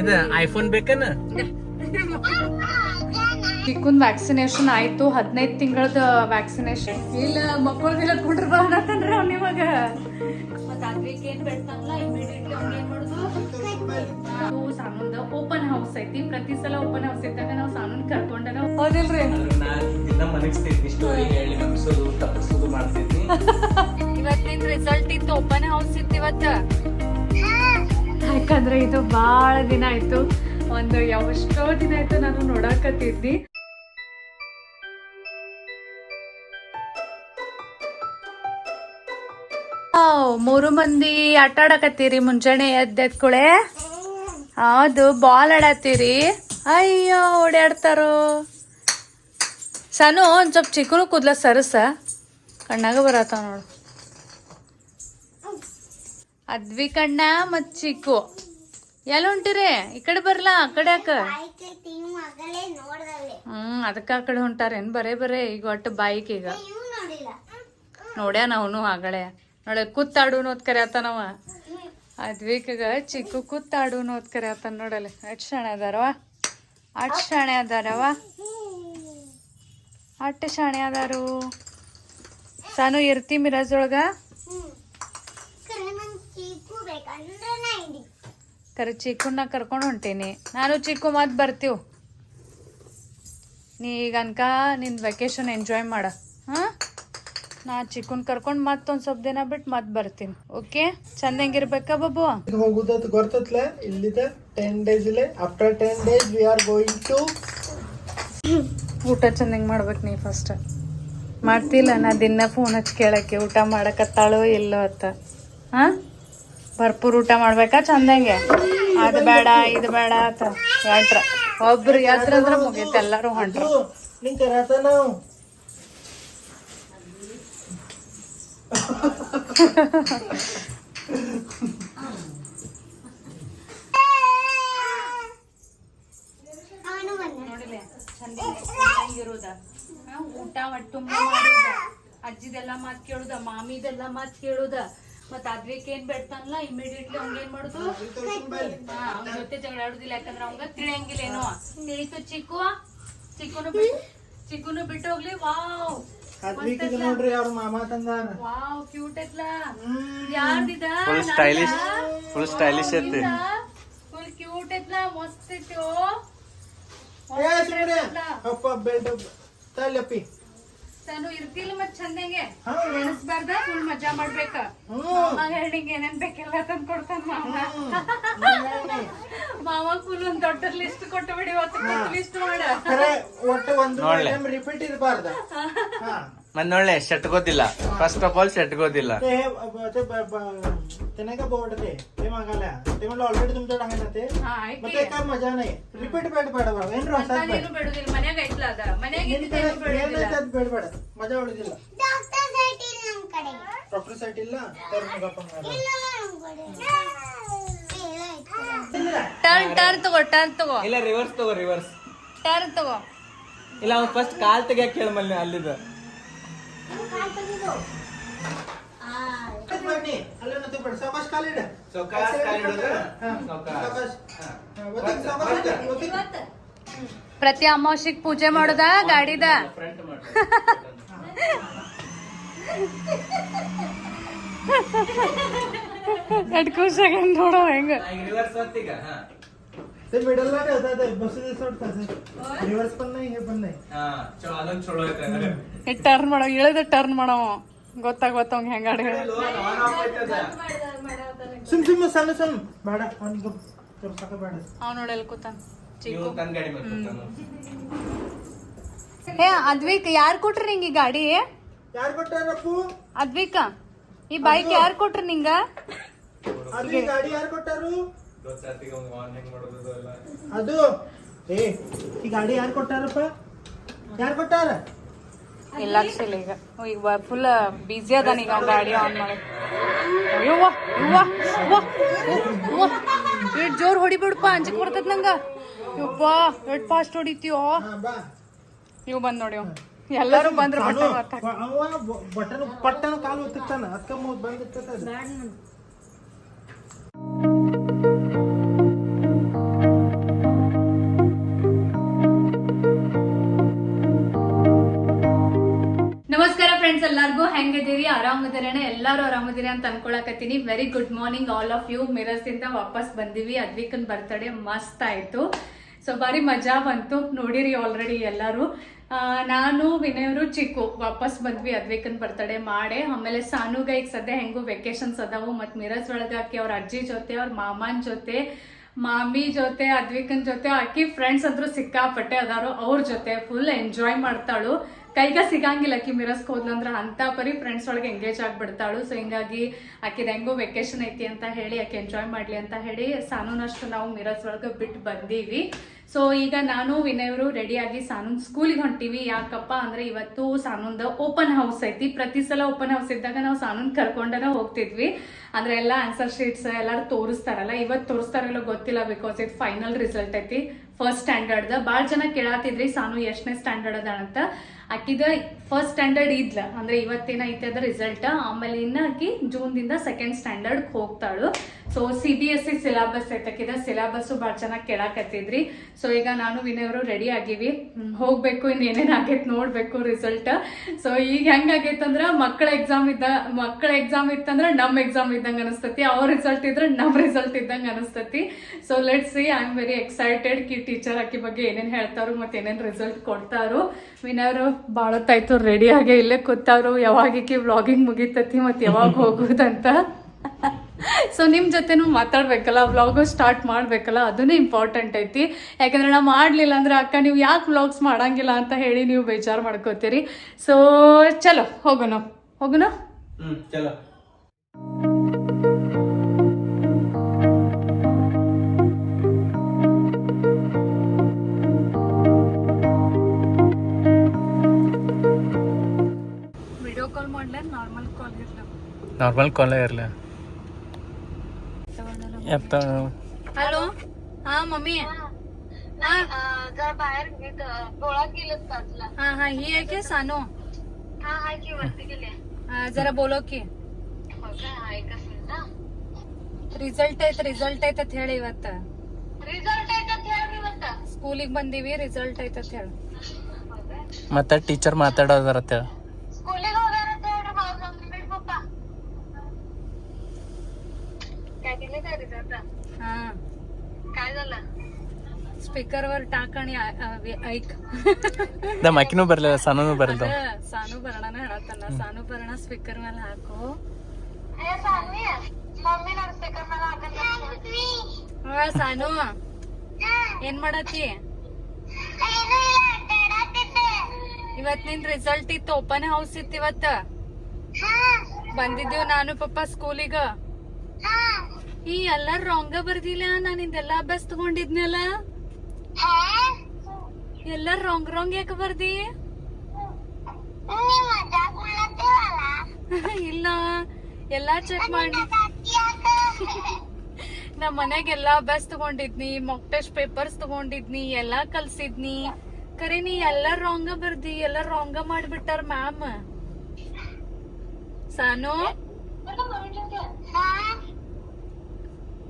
ಇದು iPhone ಬೇಕನ? Chicken vaccination ಆಯ್ತು ಹದಿನೈದು ತಿಂಗಳದ ವ್ಯಾಕ್ಸಿನೇಷನ್ ಇಲ್ಲ ಮಕ್ಕಳ ಕುಂಡ್ರ ಅವ್ನ ಇವಾಗ. ಓಪನ್ ಹೌಸ್ ಐತಿ ಪ್ರತಿ ಸಲ ಓಪನ್ ಹೌಸ್ ಇದ್ದಾಗ ನಾವು ಸಾಮಾನು ಕರ್ಕೊಂಡ ಹೌದಿಲ್ರಿ. ತಪ್ಪಿಸೋದು ಮಾಡ್ತಿದ್ನಿ ಇವತ್ತಿನ ರಿಸಲ್ಟ್ ಇತ್ತು ಓಪನ್ ಹೌಸ್ ಇತ್ತು ಇವತ್ತ. ಯಾಕಂದ್ರೆ ಇದು ಬಹಳ ದಿನ ಆಯ್ತು. ಒಂದು ಎಷ್ಟೋ ದಿನ ಆಯ್ತು ನಾನು ನೋಡಕತ್ತಿದ್ದಿ. ಮೂರು ಮಂದಿ ಆಟ ಆಡಕತ್ತೀರಿ ಮುಂಜಾನೆ ಎದ್ದೆತ್ಕೊಳೆ ಹೌದು ಬಾಲ್ ಆಡತ್ತೀರಿ? ಅಯ್ಯೋ ಓಡಾಡ್ತಾರೋ ಸನು ಒಂದ್ ಸ್ವಲ್ಪ ಚಿಕ್ಕನು ಕೂದ್ಲ ಸರಸ. ಕಣ್ಣಾಗ ಬರತ್ತಾವ ನೋಡು. ಅದ್ವಿ ಕಣ್ಣ ಮತ್ ಚಿಕ್ಕು. ಎಲ್ಲ ಹೊಂಟಿರಿ ಈ ಕಡೆ ಬರ್ಲಾ? ಆ ಕಡೆ ಯಾಕ? ಹ್ಮ್ ಅದಕ್ಕ ಆ ಕಡೆ ಹೊಂಟಾರೇನ್ ಬರೇ ಬರೇ ಈಗ ಒಟ್ಟು ಬೈಕ್ ಈಗ. ನೋಡ್ಯಾನ ಅವನು ಆಗಳೆ. ನೋಡ ಕೂತ್ತಾಡು ಅನ್ನೋದ್ ಕರ್ಯಾತನವ ಅದ್ವಿಕಗ ಚಿಕ್ಕು ಕೂತ್ತಾಡು ಅನ್ನೋದ್ ಕರ್ಯಾತನ ನೋಡಲ್ಲ. ಅಟ್ ಶಾಣೆ ಅದಾರವ ಅಟ್ ಶಾಣೆ ಅದಾರವ ಅಟ್ ಶಾಣೆ ಅದಾರು. ಸಾನು ಇರ್ತಿ ಮಿರಾಜ್ ಒಳಗ? ಕರೆ ಚಿಕ್ಕನ್ನ ಕರ್ಕೊಂಡು ಹೊಂಟೀನಿ. ನಾನು ಚಿಕ್ಕು ಮತ್ತು ಬರ್ತೀವಿ. ನೀ ಈಗ ಅನ್ಕ ನಿನ್ ವೆಕೇಶನ್ ಎಂಜಾಯ್ ಮಾಡ. ಹಾಂ? ನಾ ಚಿಕ್ಕನ್ ಕರ್ಕೊಂಡು ಮತ್ತೊಂದು ಸ್ವಲ್ಪ ದಿನ ಬಿಟ್ಟು ಮತ್ತೆ ಬರ್ತೀನಿ. ಓಕೆ? ಚಂದ ಹೆಂಗಿರ್ಬೇಕಾ ಬಾಬು? ಹೋಗುದತ್ ಗೊತ್ತತ್ಲ? ಇಲ್ಲಿದ. ಟೆನ್ ಡೇಸ್ ಇಲ್ಲೇ. After ten days we are going to ಊಟ ಚಂದ ಹೆಂಗ್ ಮಾಡ್ಬೇಕು ನೀ ಫಸ್ಟ್ ಮಾಡ್ತಿಲ್ಲ ನಾ ದಿನ ಫೋನ್ ಹಚ್ಚಿ ಕೇಳಕ್ಕೆ. ಊಟ ಮಾಡಕತ್ತಾಳೋ ಇಲ್ಲೋ ಅಂತ ಹಾ? ಭರ್ಪೂರ್ ಊಟ ಮಾಡ್ಬೇಕಾ? ಚಂದಂಗೆ. ಅದು ಬೇಡ, ಇದು ಬೇಡ ಅಂತ ಹೊಂಟ್ರ ಒಬ್ರು ಎದ್ರ ಅಂದ್ರೆ ಮುಗೀತು, ಎಲ್ಲರೂ ಹೊಂಟ್ರು. ಊಟ ಮಾಡುದ ಅಜ್ಜಿದೆಲ್ಲ ಮಾತ್ ಕೇಳುದ, ಮಾಮಿದೆಲ್ಲ ಮಾತ್ ಕೇಳುದ. ಮತ್ ಅದ್ವಿಕ್ ಏನ್ ಬೇಡ್ತಾನಲ್ಲ ಇಮಿಡಿಯೇಟ್ಲಿ ಅವ್ನ್ ಏನ್ ಮಾಡುದು? ಅವ್ನ ಜೊತೆ ಜಗಳ ಆಡುದಿಲ್ಲ ಯಾಕಂದ್ರೆ ಅವಂಗ ತಿಳಿಯಂಗಿಲ್ಲ ಏನೋ ತಿಳಿತು ಚಿಕ್ಕು ಚಿಕ್ಕುನು ಬಿಟ್ಟು ಚಿಕ್ಕುನು ಬಿಟ್ಟು ಹೋಗ್ಲಿ ವಾವ್. ಅದ್ವಿಕ್ ನೋಡ್ರಿ ಅವ್ರ ಮಾಮಾ ತಂದಾರ ವಾವ್ ಕ್ಯೂಟ್ ಐತ್ಲ? ಯಾರ್ದಿದ ಫುಲ್ ಸ್ಟೈಲಿಶ್ ಫುಲ್ ಸ್ಟೈಲಿಶ್ ಐತಿ. ಫುಲ್ ಕ್ಯೂಟ್ ಐತ್ಲ? ಮಸ್ತ್ ಐತಿ ಅಪ್ಪ ಬೆಲ್ಟ್ ತಲ್ಲಪ್ಪಿ ತಾನು ಇರ್ತಿಲ್ಲ ಮತ್ ಚಂದಂಗೆ. ನೆನಸ್ಬಾರ್ದ ಫುಲ್ ಮಜಾ ಮಾಡ್ಬೇಕ. ಹ್ಮ್. ಹೆಣ್ಣಿಗೆ ಏನೇನ್ ಬೇಕೆಲ್ಲ ತಂದ್ ಕೊಡ್ತಾನ ಮಾಮ ಮಾಮ ಫುಲ್ ಒಂದ್ ದೊಡ್ಡ ಲಿಸ್ಟ್ ಕೊಟ್ಟು ಬಿಡಿ ಲಿಸ್ಟ್ ಮಾಡ. ಒಟ್ಟು ಒಂದು. ರಿಪೀಟ್ ಇರಬಾರ್ದ. ಹಾ ಮತ್ ನೋಡ್ಲೆ ಶೆಟ್ಗೋದಿಲ್ಲ ಫಸ್ಟ್ ಆಫ್ ಆಲ್ ಶೆಟ್ಗೋದಿಲ್ಲ ते हे ब- ते ब- ब- ते नाही का बोर्ड ते ते मागायला ते म्हणलं ऑलरेडी तुमच्याकडे आहे ना ते ಹಾ मग ಐತಿ ते काय मजा नाही रिपीट बेड ಬೇಡ ಬಾ ಏನ್ರ ಹೊಸಾದ್ ಬೇಡ ಏನು ಬಿಡುದಿಲ್ಲ ಮನ್ಯಾಗ ಐತ್ಲ ಅದ ಮನ್ಯಾಗ ನಿನ್ ಇದ್ದಿದ್ದು ಕಡೆ ಏನು ಬಿಡುದಿಲ್ಲ ಏನೈತೆ ಬೇಡ ಬೇಡ ಮಜಾ ಉಳಿದಿಲ್ಲ ಡಾಕ್ಟರ್ ಸೈಟ್ ಇಲ್ಲ तर मग आपण ಟರ್ನ್ ಟರ್ನ್ ತಗೋ ಟರ್ನ್ ತಗೋ ಇಲ್ಲ ರಿವರ್ಸ್ ತಗೋ ರಿವರ್ಸ್ ಟರ್ನ್ ತಗೋ ಇಲ್ಲ ಅವ್ನು ಫಸ್ಟ್ ಕಾಲ್ ತೆಗಿಯಕ್ ಕೇಳ ಮಲ್ಲಿ ಅಲ್ಲಿದ ಬನ್ನಿ ಅಲ್ಲೇ ಮತ್ತೆ ಬೇಡ ಸಾವಕಾಶ ಕಾಲಿಡ ಸಾವ್ಕಾಶ ಕಾಲಿಡೋದು. ಹಾ, ಸಾವ್ಕಾಶ. ಸಾವಕಾಶ. ಹಾ, ಒತ್ತಿಗೆ ಸಾವಕಾಶ ಇಡು, ಒತ್ತಿಗೆ. ಪ್ರತಿ ಅಮಾವಾಸ್ಯೆಗ್ ಪೂಜೆ ಮಾಡೋದ ಗಾಡಿದ? ಎಡ್ ಖುಷಿಯಾಗ ನೋಡೋ ಹೆಂಗ. ಈಗ ರಿವರ್ಸ್ ಒತ್ತೀಗ ಹಾ. ते मिडलला ठेवतात ते बसून सोडतात रिव्हर्स पण नाही हे पण नाही ಹಾ ಚಲೋ ಅದೊಂದ್ ಚಲೋ ಐತೆ ಟರ್ನ್ ಮಾಡೋ ಇಳಿದ ಟರ್ನ್ ಮಾಡವ ಗೊತ್ತಾಗ ಗೊತ್ತವಂಗ ಹೆಂಗ ಆಡಿ सुम सुम सांग सुम ಬೇಡ ಅವ್ನಿಗೆ ಸಾಕ ಬೇಡ ಅವ್ ನೋಡಲ್ ಕೂತಾನ ನೀವು ಚಿಕ್ಕು ತನ್ ಗಾಡಿ ಮೇಲೆ ಕೂತಾನು. ಏ ಅದ್ವಿಕ್ ಯಾರ್ ಕೊಟ್ರಿ ನಿಂಗ ಈ ಗಾಡಿ ಯಾರು ಕೊಟ್ಟಾರಪ್ಪು ಅದ್ವಿಕ ಈ ಬೈಕ್ ಯಾರ್ ಕೊಟ್ರಿ ನಿಂಗ ಅದು ಈ ಗಾಡಿ ಯಾರು ಕೊಟ್ಟಾರು ಅದು ಏ ಈ ಗಾಡಿ ಯಾರು ಕೊಟ್ಟಾರಪ್ಪ? ಯಾರು ಕೊಟ್ಟಾರ? ಇಲ್ಲ ಅಕ್ಷಿಲ್ಲ ಈಗ. ಈಗ ಫುಲ್ ಬಿಸಿ ಅದಾನ ಈಗ ಗಾಡಿ ಆನ್ ಮಾಡಿ ಎಷ್ಟು ಜೋರ್ ಹೊಡಿಬಿಡಪ್ಪ ಅಂಜಿಕ್ ಬರ್ತದ ನಂಗ. ಯಪ್ಪ ಎಷ್ಟು ಫಾಸ್ಟ್ ಹೊಡಿತೀವೋ ನೀವು ಬಾ. ಬಂದ್ ನೋಡಿ ಇವ್. ಎಲ್ಲರೂ ಬಂದ್ರು ಬಟನ್ ಪಟ್ಟನ ಕಾಲು ಒತ್ತಿರ್ತಾನ ಅದಕ್ಕ ಬಂದಿರ್ತದ ಆರಾಮಿದ್ದೀರಿ ಅಂತ ಅನ್ಕೊಳಕತ್ತೀನಿ. Very good morning all of you ಮಿರರ್ಸಿಂದ ವಾಪಸ್ ಬಂದಿವಿ. ಅದ್ವಿಕನ್ ಬರ್ತಡೇ ಮಸ್ತ್ ಆಯ್ತು. ಸೊ ಬಾರಿ ಮಜಾ ಬಂತು. ನೋಡಿರಿ ಆಲ್ರೆಡಿ ಎಲ್ಲರೂ. ನಾನು ವಿನಯವರು ಚಿಕ್ಕು ವಾಪಸ್ ಬಂದ್ವಿ ಅದ್ವಿಕನ್ ಬರ್ತಡೇ ಮಾಡಿ. ಆಮೇಲೆ ಸಾನುಗ ಈಗ ಸದ್ಯ ಹೆಂಗು ವೆಕೇಶನ್ಸ್ ಅದಾವು. ಮತ್ತು ಮಿರಸ್ ಒಳಗೆ ಆಕಿ ಅವ್ರ ಅಜ್ಜಿ ಜೊತೆ, ಅವ್ರ ಮಾಮನ್ ಜೊತೆ, ಮಾಮಿ ಜೊತೆ, ಅದ್ವಿಕನ್ ಜೊತೆ ಆಕಿ ಫ್ರೆಂಡ್ಸ್ ಅಂದ್ರೂ ಸಿಕ್ಕಾಪಟ್ಟೆ ಅದಾರು. ಅವ್ರ ಜೊತೆ ಫುಲ್ ಎಂಜಾಯ್ ಮಾಡ್ತಾಳು. ಕೈಗ ಸಿಗಂಗಿಲ್ಲ ಆಕಿ ಮಿರಸ್ಕ್ ಹೋದ್ಲಂದ್ರ ಅಂತ ಪರಿ ಫ್ರೆಂಡ್ಸ್ ಒಳಗೆ ಎಂಗೇಜ್ ಆಗ್ಬಿಡ್ತಾಳು. ಸೊ ಹಿಂಗಾಗಿ ಆಕಿದ ಹೆಂಗೋ ವೆಕೇಶನ್ ಐತಿ ಅಂತ ಹೇಳಿ ಆಕೆ ಎಂಜಾಯ್ ಮಾಡ್ಲಿ ಅಂತ ಹೇಳಿ ಸಾನೂನಷ್ಟು ನಾವು ಮಿರಸ್ ಒಳಗೆ ಬಿಟ್ಟು ಬಂದೀವಿ. ಸೊ ಈಗ ನಾನು, ವಿನಯವರು ರೆಡಿಯಾಗಿ ಸಾನೂನ್ ಸ್ಕೂಲಿಗೆ ಹೊಂಟಿವಿ. ಯಾಕಪ್ಪ ಅಂದ್ರೆ ಇವತ್ತು ಸಾನೂನ್ದ ಓಪನ್ ಹೌಸ್ ಐತಿ. ಪ್ರತಿ ಸಲ ಓಪನ್ ಹೌಸ್ ಇದ್ದಾಗ ನಾವು ಸಾನೂನ್ ಕರ್ಕೊಂಡನ ಹೋಗ್ತಿದ್ವಿ. ಅಂದ್ರೆ ಎಲ್ಲ ಆನ್ಸರ್ ಶೀಟ್ಸ್ ಎಲ್ಲಾರು ತೋರಿಸ್ತಾರಲ್ಲ ಇವತ್ತು ತೋರಿಸ್ತಾರಲ್ಲ ಗೊತ್ತಿಲ್ಲ ಬಿಕಾಸ್ ಇದು ಫೈನಲ್ ರಿಸಲ್ಟ್ ಐತಿ. ಫಸ್ಟ್ ಸ್ಟ್ಯಾಂಡರ್ಡ್ ಭಾಳ ಜನ ಕೇಳಾತಿದ್ರಿ ಸಾನು ಎಷ್ಟನೇ ಸ್ಟ್ಯಾಂಡರ್ಡ್ ಅದ ಅಂತ. ಆಕಿದ ಫಸ್ಟ್ ಸ್ಟ್ಯಾಂಡರ್ಡ್ ಇದ್ಲ. ಅಂದ್ರೆ ಇವತ್ತೇನ ಐತೆ ರಿಸಲ್ಟ್ ಆಮೇಲೆ ಇನ್ನ ಆಕಿ ಜೂನ್ ದಿಂದ second standard ಹೋಗ್ತಾಳು so C B S C syllabus ಐತಕಿದ syllabus ಭಾಳ ಚೆನ್ನಾಗಿ ಕೇಳಾಕತ್ತಿದ್ರಿ. ಸೊ ಈಗ ನಾನು ವಿನಯವರು ರೆಡಿ ಆಗಿವಿ. ಹೋಗ್ಬೇಕು ಇನ್ ಏನೇನ್ ಆಗೈತ್ ನೋಡ್ಬೇಕು ರಿಸಲ್ಟ್ ಸೊ ಈಗ ಹೆಂಗ ಆಗೈತಂದ್ರ ಮಕ್ಕಳ ಎಕ್ಸಾಮ್ ಇದ್ದ ಮಕ್ಕಳ ಎಕ್ಸಾಮ್ ಇತ್ತಂದ್ರ ನಮ್ ಎಕ್ಸಾಮ್ ಇದ್ದಂಗ ಅನಸ್ತತಿ. ಅವ್ರ ರಿಸಲ್ಟ್ ಇದ್ರ ನಮ್ ರಿಸಲ್ಟ್ ಇದ್ದಂಗ ಅನಸ್ತತಿ. So let see I am very excited Ki teacher ಆಕಿ ಬಗ್ಗೆ ಏನೇನ್ ಹೇಳ್ತಾರೋ ಮತ್ತೆ ಏನೇನ್ ರಿಸಲ್ಟ್ ಕೊಡ್ತಾರೋ ವಿನಯವರು ತಾಯ್ತು ರೆಡಿ ಆಗೇ ಇಲ್ಲೇ ಕೂತಾರು ಯಾವಾಗಕ್ಕೆ ವ್ಲಾಗಿಂಗ್ ಮುಗಿತತಿ ಮತ್ತು ಯಾವಾಗ ಹೋಗುದಂತ. ಸೊ ನಿಮ್ಮ ಜೊತೆನೂ ಮಾತಾಡ್ಬೇಕಲ್ಲ ವ್ಲಾಗು ಸ್ಟಾರ್ಟ್ ಮಾಡಬೇಕಲ್ಲ ಅದನ್ನೇ ಇಂಪಾರ್ಟೆಂಟ್ ಐತಿ. ಯಾಕಂದ್ರೆ ನಾ ಮಾಡಲಿಲ್ಲ ಅಂದ್ರೆ, ಅಕ್ಕ, ನೀವು ಯಾಕೆ ವ್ಲಾಗ್ಸ್ ಮಾಡಂಗಿಲ್ಲ? ಅಂತ ಹೇಳಿ ನೀವು ಬೇಜಾರು ಮಾಡ್ಕೋತೀರಿ. ಸೊ ಚಲೋ ಹೋಗೋಣ ಹೋಗೋಣ ಚಲೋ. ವಿಡಿಯೋ ಕಾಲ್ ಮಾಡ್ಲ ನಾರ್ಮಲ್ ಕಾಲ್ ಇರ್ಲ ನಾರ್ಮಲ್ ಕಾಲೇ ಇರಲಿ ಎತ್ತ हॅलो हा मम्मी नाही अं, जरा बाहेर इथं गोळा गेलेत बाजूला हा हा ही आहे की सानू हा हाय की वरती गेले हा, जरा बोलो की हो का ऐक असेल ना ರಿಸಲ್ಟ್ ಐತೆ ರಿಸಲ್ಟ್ ಐತೆ ಅಂತ ಹೇಳಿ ಇವತ್ತು रिझल्ट येतात ह्या दिवस ಸ್ಕೂಲಿಗೆ ಬಂದೀವಿ ರಿಸಲ್ಟ್ ಐತೆ ಅಂತ ಹೇಳಿ हो का ಮತ್ತೆ ಟೀಚರ್ ಮಾತಾಡೋದರತ್ತ स्कूलिंग ಸ್ಪೀಕರ್ ವರ್ ಟಾಕಣಿ ಐಕ್ ದ ಬರಲ್ಲ ಬರ್ಲಿಲ್ಲ ಸಾನುನು ಬರ್ಲಿಲ್ಲ. ಸಾನು ಬರಣನ ಹೇಳತ್ತಲ್ಲ ಸಾನು ಬರಣ ಸ್ಪೀಕರ್ ಮೇಲೆ ಹಾಕು. ಹಾ ಸಾನು. ಏನ್ ಮಾಡತ್ತಿ? ಇವತ್ ನಿನ್ ರಿಸಲ್ಟ್ ಇತ್ತು. ಓಪನ್ ಹೌಸ್ ಇತ್ತು ಇವತ್ತ. ಬಂದಿದ್ದೇವ್ ನಾನು ಪಪ್ಪ ಸ್ಕೂಲಿಗ ಈ ಎಲ್ಲಾರು ರಾಂಗ ಬರ್ದಿಲ್ಲ. ನಾನು ಇದೆಲ್ಲ ಅಭ್ಯಾಸ ತಗೊಂಡಿದ್ನಲ್ಲ. ಎಲ್ಲಾರು ರಾಂಗ್ ರಾಂಗ್ ಯಾಕೆ ಬರ್ದಿ? ಇಲ್ಲ ಎಲ್ಲಾ ಚೆಕ್ ಮಾಡಿ. ನಮ್ ಮನೆಗೆ ಎಲ್ಲಾ ಅಭ್ಯಾಸ ತಗೊಂಡಿದ್ನಿ ಮಾಕ್ ಟೆಸ್ಟ್ ಪೇಪರ್ಸ್ ತಗೊಂಡಿದ್ನಿ ಎಲ್ಲಾ ಕಲ್ಸಿದ್ನಿ. ಕರೆ ನೀ ಎಲ್ಲಾ ರಾಂಗ ಬರ್ದಿ ಎಲ್ಲಾ ರಾಂಗ ಮಾಡ್ಬಿಟ್ಟಾರ ಮ್ಯಾಮ್. ಸಾನು?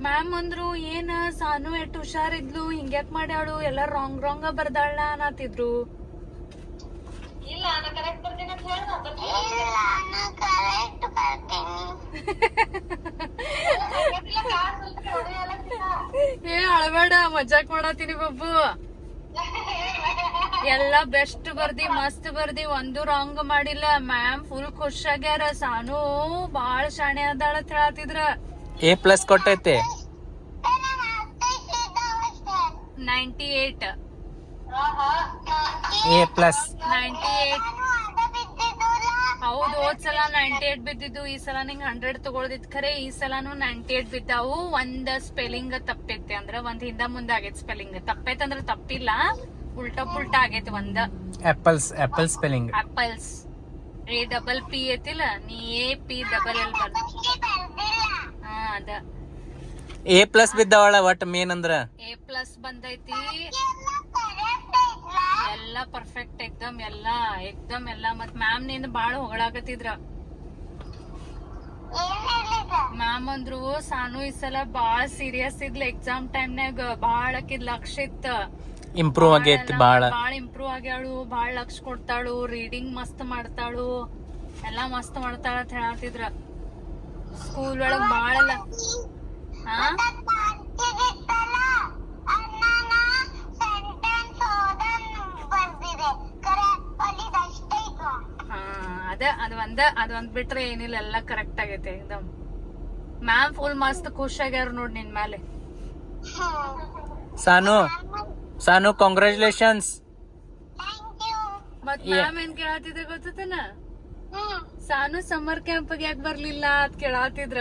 ಮ್ಯಾಮ್ ಅಂದ್ರು ಏನ ಸಾನು ಎಟ್ ಹುಷಾರಿದ್ಲು ಹಿಂಗ್ಯಾಕ್ ಮಾಡ್ಯಾಳು ಎಲ್ಲ ರಾಂಗ್ ರಾಂಗ್ ಬರ್ದಾಳ ಅನ್ನತಿದ್ರು ಇಲ್ಲ ನಾನು ಕರೆಕ್ಟ್ ಬರ್ತೀನಿ ಅಂತ ಹೇಳ ಏ ಅಳಬೇಡ ಮಜಾಕ್ ಮಾಡತ್ತೀನಿ ಬಬ್ಬು. ಎಲ್ಲ ಬೆಸ್ಟ್ ಬರ್ದಿ ಮಸ್ತ್ ಬರ್ದಿ ಒಂದು ರಾಂಗ್ ಮಾಡಿಲ್ಲ. ಮ್ಯಾಮ್ ಫುಲ್ ಖುಷ್ ಆಗ್ಯಾರ ಸಾನು ಬಾಳ್ ಶಾಣೆ ಅದಾಳ ಅಂತ ಹೇಳತ್ತಿದ್ರ A plus ಕೊಟ್ಟೈತೆ. Ninety eight A plus ninety eight ಹೌದು ಹೋದ್ ಸಲ ನೈಂಟಿ ಏಟ್ ಬಿದ್ದಿದ್ದು ಈ ಸಲ ನಿಂಗ್ ಹಂಡ್ರೆಡ್ ಖರೆ ಈ ಸಲಾನು ನೈಂಟಿ ಏಟ್ ಬಿದ್ದಾವು. ಒಂದ್ ಸ್ಪೆಲ್ಲಿಂಗ್ ತಪ್ಪೈತೆ ಅಂದ್ರ ಒಂದ್ ಹಿಂದ ಮುಂದ ಆಗೈತಿ ಸ್ಪೆಲ್ಲಿಂಗ್ ತಪ್ಪೈತೆ ಅಂದ್ರ ತಪ್ಪಿಲ್ಲ. ಉಲ್ಟಾ ಪುಲ್ಟಾ ಆಗೈತಿ ಒಂದ. Apples apple spelling apples A double P ಐತಿಲ್ಲ ನೀ ಎ ಪಿ ಡಬಲ್ ಎಲ್ ಬರ್ದ ಹಾ ಅದ. ಎ ಪ್ಲಸ್ ಬಿದ್ದವಳ ಒಟ್ ಮೇನ್ ಅಂದ್ರ? ಎ ಪ್ಲಸ್ ಬಂದೈತಿ. ಎಲ್ಲ ಪರ್ಫೆಕ್ಟ್ ಎಕ್ದಮ್ ಎಲ್ಲ ಎಕ್ದಮ್ ಎಲ್ಲ. ಮತ್ ಮ್ಯಾಮ್ನಿಂದ ಬಾಳ ಹೊಗಳಾಕತ್ತಿದ್ರ. ಮ್ಯಾಮ್ ಅಂದ್ರು ಸಾನು ಈ ಸಲ ಬಾಳ ಸೀರಿಯಸ್ ಇದ್ಲ ಎಕ್ಸಾಮ್ ಟೈಮ್ನಾಗ ಬಾಳ ಅಕ್ಕಿದ್ ಲಕ್ಷ ಇತ್ತ. ಇಂಪ್ರೂವ್ ಆಗೈತಿ ಬಾಳ. ಬಾಳ ಇಂಪ್ರೂವ್ ಆಗ್ಯಾಳು ಬಾಳ ಲಕ್ಷ ಕೊಡ್ತಾಳು ರೀಡಿಂಗ್ ಮಸ್ತ್ ಮಾಡ್ತಾಳು. ಎಲ್ಲಾ ಮಸ್ತ್ ಮಾಡ್ತಾಳ ಅಂತ ಹೇಳತ್ತಿದ್ರ ಸ್ಕೂಲ್ ಒಳಗ್ ಬಾಳಲ್ಲ. ಹಾ? ಅದ ಅದ್ ಒಂದ ಅದ್ ಒಂದ್ ಬಿಟ್ರೆ ಏನಿಲ್ಲ ಎಲ್ಲ ಕರೆಕ್ಟ್ ಆಗೈತೆ ಎಕ್ದಮ್. ಮ್ಯಾಮ್ ಫುಲ್ ಮಸ್ತ್ ಖುಷ್ ಆಗ್ಯಾರ ನೋಡ್ ನಿನ್ ಮೇಲೆ ಸಾನು ಸಾನು ಕಾಂಗ್ರ್ಯಾಚುಲೇಷನ್ಸ್ ಮತ್. ಮ್ಯಾಮ್ ಏನ್ ಕೇಳತ್ತಿದ್ರ ಗೊತ್ತತನ? ಸಾನು ಸಮ್ಮರ್ ಕ್ಯಾಂಪ್ ಯಾಕೆ ಬರ್ಲಿಲ್ಲ ಅದ್ ಕೇಳಾತಿದ್ರ?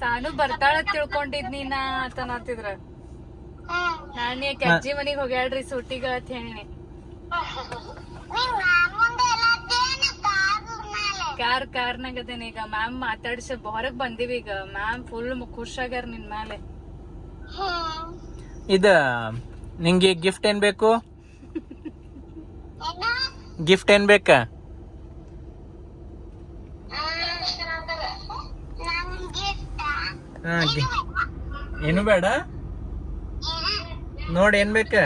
ಸಾನು ಬರ್ತಾಳ ತಿಳ್ಕೊಂಡಿದ್ ನೀನ ಅಂತನಾತಿದ್ರ ನಾನು ಯಾಕೆ ಅಜ್ಜಿ ಮನೆಗೆ ಹೋಗ್ಯಾಳ್ರಿ ಸೂಟಿಗ ಅಂತ ಹೇಳಿನಿ. ಕಾರು ಕಾರ್ನಾಗ ಅದೇನಿ. ಈಗ ಮ್ಯಾಮ್ ಮಾತಾಡ್ಸ ಹೊರಗ್ ಬಂದಿವಿ. ಈಗ ಮ್ಯಾಮ್ ಫುಲ್ ಖುಷಾಗ್ಯಾರ ನಿನ್ ಮೇಲೆ ಇದ ನಿಂಗೆ ಗಿಫ್ಟ್ ಏನ್ ಬೇಕು? ಗಿಫ್ಟ್ ಏನ್ ಬೇಕ ನನ್ಗೆ ಇಷ್ಟ ಏನು ಬೇಡ? ನೋಡಿ ಏನ್ ಬೇಕು?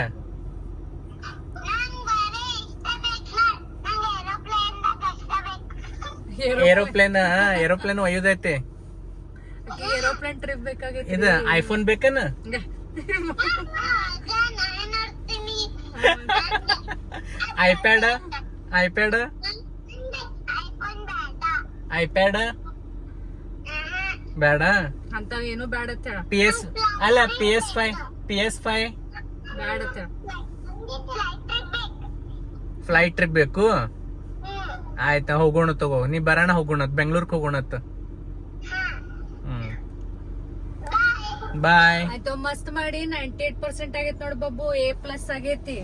ಏರೋಪ್ಲೇನ್ ಏರೋಪ್ಲೇನ್ ಒಯ್ಯೋದೈತಿ. ಏರೋಪ್ಲೇನ್ ಟ್ರಿಪ್ ಬೇಕಾಗೈತಿ. ಇದು ಐಫೋನ್ ಬೇಕನ? ಐಪ್ಯಾಡ್? ಐಪ್ಯಾಡ್? ಐಪ್ಯಾಡ್? ಬೇಡ? ಬೇಡ ಅಂತ ಏನು ಬ್ಯಾಡತ್ತ ಪಿ ಎಸ್ ಅಲ್ಲ P S five P S five ಬ್ಯಾಡತ್ತ flight trip ಬೇಕು? ಆಯ್ತಾ ಹೋಗೋಣ ತಗೋ. ನೀ ಬರೋಣ ಹೋಗೋಣ ಬೆಂಗ್ಳೂರ್ಗ್ ಹೋಗೋಣ ಬಾಯ್ ಆಯ್ತು ಮಸ್ತ್ ಮಾಡಿ ನೈಂಟಿ ಏಟ್ ಪರ್ಸೆಂಟ್ ಆಗೈತಿ ನೋಡ್ ಬಬ್ಬು ಎ ಪ್ಲಸ್ ಆಗೈತಿ.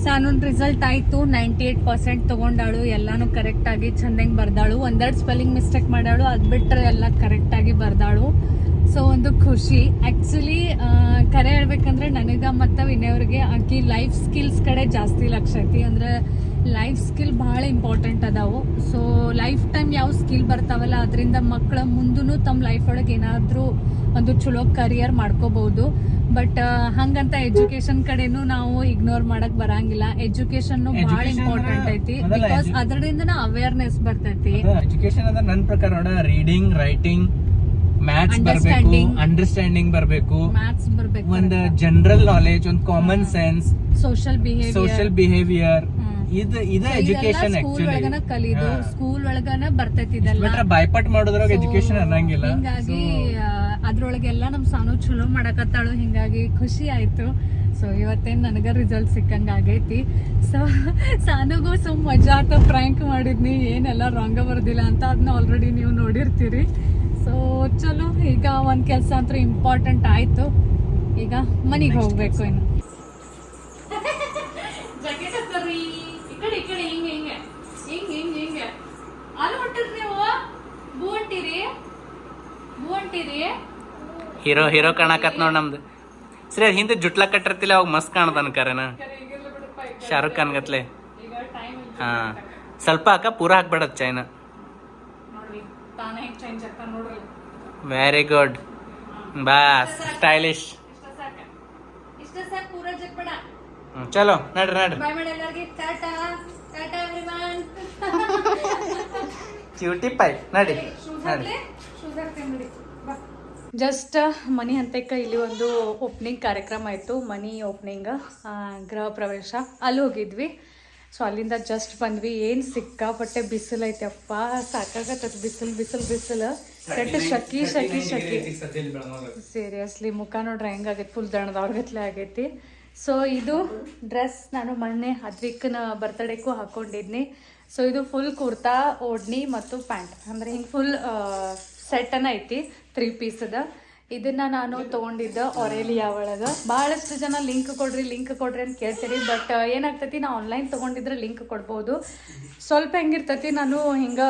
ಸಾನೂನ್ ರಿಸಲ್ಟ್ ಆಯ್ತು. ನೈಂಟಿ ಏಟ್ ಪರ್ಸೆಂಟ್ ತಗೊಂಡಾಳು. ಎಲ್ಲಾನು ಕರೆಕ್ಟಾಗಿ ಚಂದಂಗ್ ಬರ್ದಾಳು. ಒಂದೆರಡು ಸ್ಪೆಲ್ಲಿಂಗ್ ಮಿಸ್ಟೇಕ್ ಮಾಡಾಳು. ಅದು ಬಿಟ್ಟರೆ ಎಲ್ಲ ಕರೆಕ್ಟಾಗಿ ಬರ್ದಾಳು. ಸೊ ಒಂದು ಖುಷಿ. ಆಕ್ಚುಲಿ ಕರೆ ಹೇಳ್ಬೇಕಂದ್ರೆ ನನಗ ಮತ್ತು ವಿನಯವ್ರಿಗೆ ಆಕಿ ಲೈಫ್ ಸ್ಕಿಲ್ಸ್ ಕಡೆ ಜಾಸ್ತಿ ಲಕ್ಷ ಐತಿ. ಅಂದ್ರೆ ಲೈಫ್ ಸ್ಕಿಲ್ ಬಹಳ ಇಂಪಾರ್ಟೆಂಟ್ ಅದಾವು. ಸೊ ಲೈಫ್ ಟೈಮ್ ಯಾವ ಸ್ಕಿಲ್ ಬರ್ತಾವಲ್ಲ ಅದರಿಂದ ಮಕ್ಕಳ ಮುಂದೂ ತಮ್ಮ ಲೈಫ್ ಒಳಗೆ ಏನಾದರೂ ಒಂದು ಚಲೋ ಕರಿಯರ್ ಮಾಡ್ಕೋಬಹುದು ಬಟ್ ಹಂಗಂತ ಎಜುಕೇಶನ್ ಕಡೆನೂ ನಾವು ಇಗ್ನೋರ್ ಮಾಡಕ್ ಬರಂಗಿಲ್ಲ. ಎಜುಕೇಶನ್ ಬಹಳ ಇಂಪಾರ್ಟೆಂಟ್ ಐತಿ. ಬಿಕಾಸ್ ಅದರಿಂದ ಅವೇರ್ನೆಸ್ ಬರ್ತೈತಿ. ಎಜುಕೇಶನ್ ಅಂದ್ರೆ ನನ್ನ ಪ್ರಕಾರ ನೋಡ ರೀಡಿಂಗ್ ರೈಟಿಂಗ್ ಮ್ಯಾಥ್ಸ್ ಬರಬೇಕು Understanding. ಅಂಡರ್ಸ್ಟ್ಯಾಂಡಿಂಗ್ ಬರಬೇಕು ಒಂದು ಜನರಲ್ ನಾಲೆಜ್ ಒಂದು common sense social social behaviour ಇದು ಇದು ಎಜುಕೇಶನ್ ಆಕ್ಚುಲಿ ಕಲಿದು ಸ್ಕೂಲ್ ಒಳಗನ ಬರ್ತೈತಿ ಇದೆಲ್ಲ. ಬಾಯ್ಪಾಟ್ ಮಾಡೋದ್ರಾಗ ಎಜುಕೇಶನ್ ಅನ್ನಂಗಿಲ್ಲ. ಹಿಂಗಾಗಿ ಅದ್ರೊಳಗೆಲ್ಲ ನಮ್ ಸಾನು ಚಲೋ ಮಾಡಕತ್ತಾಳು. ಹಿಂಗಾಗಿ ಖುಷಿ ಆಯ್ತು. ಸೊ ಇವತ್ತೇನ್ ನನಗ ರಿಸಲ್ಟ್ ಸಿಕ್ಕಂಗ ಆಗೈತಿ. ಸೊ ಸಾನುಗೂ ಸುಮ್ ಮಜಾ ಆತ ಫ್ರ್ಯಾಂಕ್ ಮಾಡಿದ್ನಿ. ಏನೆಲ್ಲ ರಾಂಗ ಬರ್ದಿಲ್ಲ ಅಂತ ಅದನ್ನ ಆಲ್ರೆಡಿ ನೀವು ನೋಡಿರ್ತೀರಿ. ಸೊ ಚಲೋ ಈಗ ಒಂದು ಕೆಲಸ ಅಂತೂ ಇಂಪಾರ್ಟೆಂಟ್ ಆಯಿತು. ಈಗ ಮನೆಗೆ ಹೋಗಬೇಕು ಇನ್ನು. ಹೀರೋ ಹೀರೋ ಕಾಣಕತ್ ನೋಡ್ ನಮ್ದು. ಸರಿ ಹಿಂದೆ ಜುಟ್ಲ ಕಟ್ಟಿರ್ತಿಲ್ಲ ಅವಾಗ ಮಸ್ತ್ ಕಾಣದನ್ ಕರೆನ ಶಾರುಖ್ ಖಾನ್ ಗತ್ಲೆ. ಈಗ ಟೈಮ್ ಹಾ. ಸ್ವಲ್ಪ ಹಾಕ ಪೂರ ಹಾಕ್ಬೇಡ ಚೈನ ತಾನೇ ಚೇಂಜ್ ಆಗ್ತಾನ ನೋಡ್ರಿ. ವೆರಿ ಗುಡ್ ಬಾಸ್ ಸ್ಟೈಲಿಶ್ ಇಷ್ಟ ಸಾಕ. ಇಷ್ಟ ಸಾಕು ಪೂರ ಜಗ್ಬೇಡ ಚಲೋ ನಡ್ರಿ ನಡ್ರಿ. ಬಾಯ್ ಮಾಡಿ ಎಲ್ಲರಿಗೆ. Tata tata everyone cutie pie ನಡಿ ನಡಿ. ಜಸ್ಟ್ ಮನಿ ಹಂತಕ್ಕೆ ಇಲ್ಲಿ ಒಂದು ಓಪನಿಂಗ್ ಕಾರ್ಯಕ್ರಮ ಇತ್ತು. ಮನಿ ಓಪನಿಂಗ್ ಗೃಹ ಪ್ರವೇಶ. ಅಲ್ಲಿ ಹೋಗಿದ್ವಿ. ಸೊ ಅಲ್ಲಿಂದ ಜಸ್ಟ್ ಬಂದ್ವಿ. ಏನು ಸಿಕ್ಕಾಪಟ್ಟೆ ಐತಪ್ಪ ಸಾಕಾಗತ್ತದ ಬಿಸಿಲು ಬಿಸಿಲು ಬಿಸಿಲು. ಕೆಟ್ಟ ಶಕಿ ಶಕಿ ಶಕಿ ಸೀರಿಯಸ್ಲಿ ಮುಖ ನೋಡ್ರಿ ಹೆಂಗಾಗೈತಿ ಫುಲ್ ದಣದವ್ರಗತ್ಲೆ ಆಗೈತಿ. ಸೊ ಇದು ಡ್ರೆಸ್ ನಾನು ಮೊನ್ನೆ ಅದ್ವಿಕ್ನ ಬರ್ತಡೇಕ್ಕೂ ಹಾಕೊಂಡಿದ್ನಿ. ಸೊ ಇದು ಫುಲ್ ಕುರ್ತಾ, ಓಡ್ನಿ ಮತ್ತು ಪ್ಯಾಂಟ್. ಅಂದ್ರೆ ಹಿಂಗೆ ಫುಲ್ ಸೆಟ್ಟನ ಐತಿ ತ್ರೀ ಪೀಸದ ಇದನ್ನ ನಾನು ತಗೊಂಡಿದ್ದ ಒರೇಲಿಯಾ ಒಳಗೆ. ಭಾಳಷ್ಟು ಜನ ಲಿಂಕ್ ಕೊಡ್ರಿ ಲಿಂಕ್ ಕೊಡ್ರಿ ಅಂತ ಕೇಳ್ತೀರಿ. ಬಟ್ ಏನಾಗ್ತೈತಿ, ನಾ ಆನ್ಲೈನ್ ತೊಗೊಂಡಿದ್ರೆ ಲಿಂಕ್ ಕೊಡ್ಬೋದು. ಸ್ವಲ್ಪ ಹೆಂಗಿರ್ತೈತಿ, ನಾನು ಹಿಂಗೆ